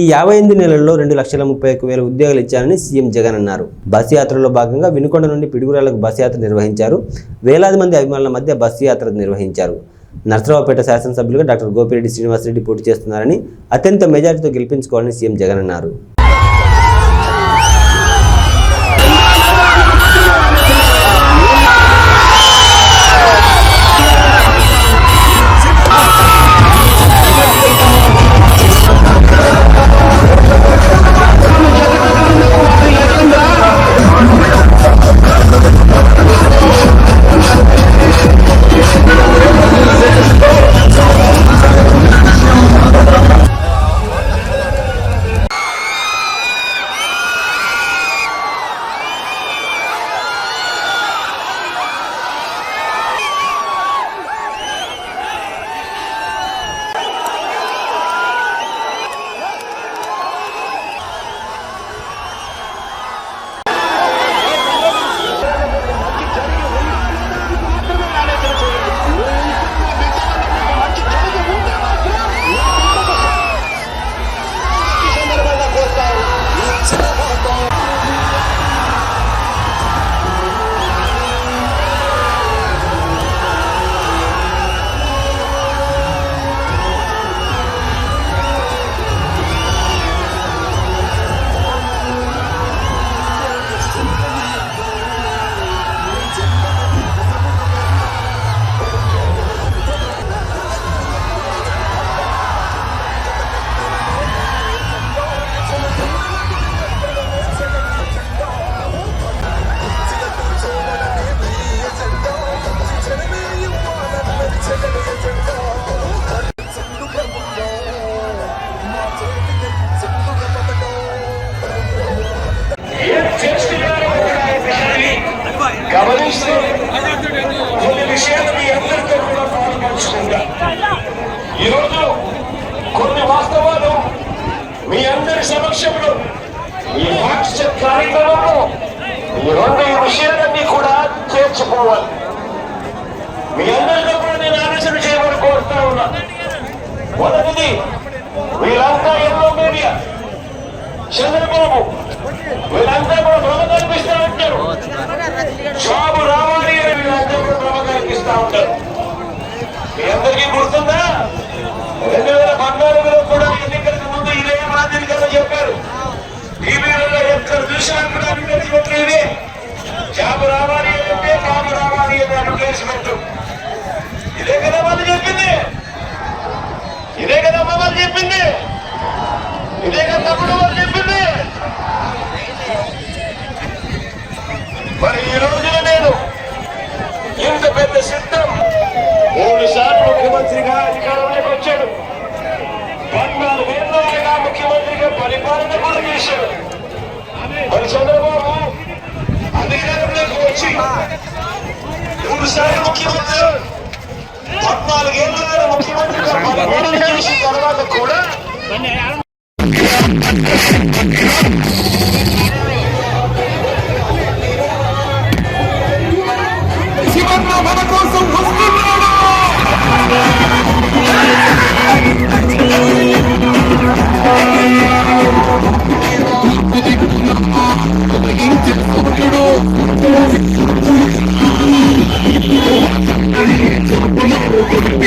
ఈ యాభై ఎనిమిది నెలల్లో రెండు లక్షల ముప్పై ఒక్క వేల ఉద్యోగాలు ఇచ్చారని సీఎం జగన్ అన్నారు. బస్ యాత్రలో భాగంగా వినుకొండ నుండి పిడుగురాలకు బస్ యాత్ర నిర్వహించారు. వేలాది మంది అభిమానుల మధ్య బస్సు యాత్ర నిర్వహించారు. నర్సరావుపేట శాసనసభ్యులుగా డాక్టర్ గోపిరెడ్డి శ్రీనివాసరెడ్డి పోటీ చేస్తున్నారని అత్యంత మెజారిటీతో గెలిపించుకోవాలని సీఎం జగన్ అన్నారు. పరిపాలన కూడా చేశాడు. మరి చంద్రబాబు అధికారంలోకి వచ్చి మూడు సార్లు ముఖ్యమంత్రి పద్నాలుగేళ్ళు ముఖ్యమంత్రిగా పరిపాలన చేసిన తర్వాత కూడా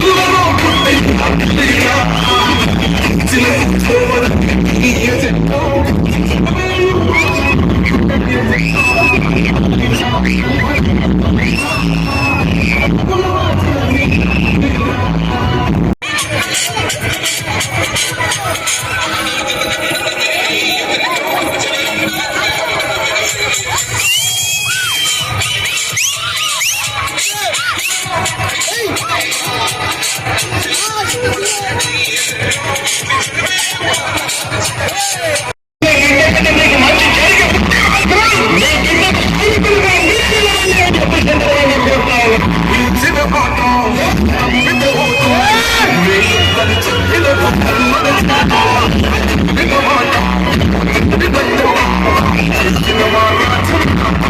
Lord,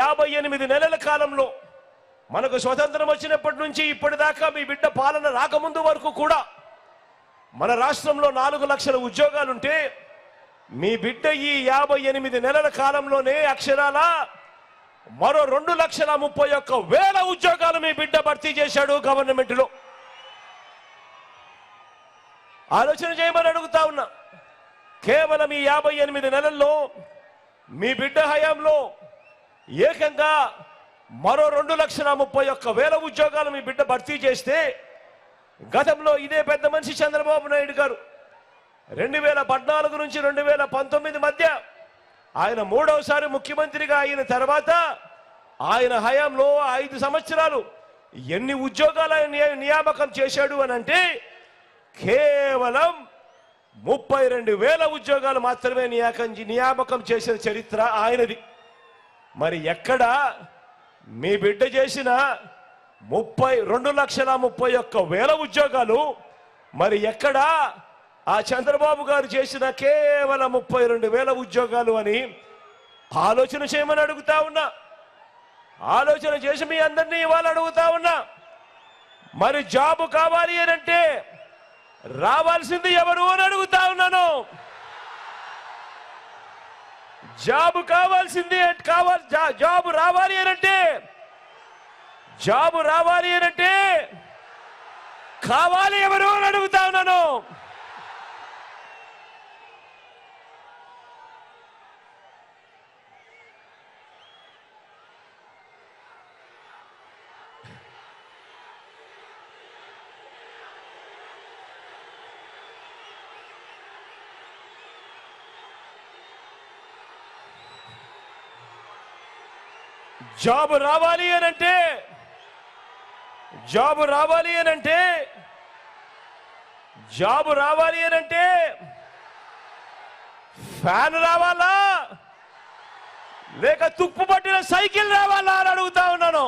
యాభై ఎనిమిది నెలల కాలంలో మనకు స్వతంత్రం వచ్చినప్పటి నుంచి ఇప్పటిదాకా మీ బిడ్డ పాలన రాకముందు వరకు కూడా మన రాష్ట్రంలో నాలుగు లక్షల ఉద్యోగాలుంటే మీ బిడ్డ ఈ యాభై ఎనిమిది నెలల కాలంలోనే అక్షరాల మరో రెండు లక్షల ముప్పై ఒక్క వేల ఉద్యోగాలు మీ బిడ్డ భర్తీ చేశాడు గవర్నమెంట్లో. ఆలోచన చేయమని అడుగుతా ఉన్నా. కేవలం ఈ యాభై ఎనిమిది నెలల్లో మీ బిడ్డ హయాంలో ఏకంగా మరో రెండు లక్షల ముప్పై ఒక్క వేల ఉద్యోగాలు మీ బిడ్డ భర్తీ చేస్తే గతంలో ఇదే పెద్ద మనిషి చంద్రబాబు నాయుడు గారు రెండు వేల పద్నాలుగు నుంచి రెండు వేల పంతొమ్మిది మధ్య ఆయన మూడవసారి ముఖ్యమంత్రిగా అయిన తర్వాత ఆయన హయాంలో ఐదు సంవత్సరాలు ఎన్ని ఉద్యోగాలు ఆయన నియామకం చేశాడు అని అంటే కేవలం ముప్పై రెండు వేల ఉద్యోగాలు మాత్రమే నియాకం నియామకం చేసిన చరిత్ర ఆయనది. మరి ఎక్కడ మీ బిడ్డ చేసిన ముప్పై రెండు లక్షల ముప్పై ఒక్క వేల ఉద్యోగాలు మరి ఎక్కడ ఆ చంద్రబాబు గారు చేసిన కేవలం ముప్పై రెండు వేల ఉద్యోగాలు అని ఆలోచన చేయమని అడుగుతా ఉన్నా. ఆలోచన చేసి మీ అందరినీ ఇవాళ అడుగుతా ఉన్నా. మరి జాబు కావాలి అని అంటే రావాల్సింది ఎవరు అని అడుగుతా ఉన్నాను. జాబు కావాల్సింది కావాలి జా- జాబు రావాలి అనంటే అంటే జాబు రావాలి అనంటే అంటే కావాలి ఎవరు అని అడుగుతా ఉన్నాను. జాబ్ రావాలి అని అంటే జాబ్ రావాలి అని అంటే జాబ్ రావాలి అని అంటే ఫ్యాన్ రావాలా? లేక తుప్పు పట్టిన సైకిల్ రావాలా అని అడుగుతా ఉన్నాను.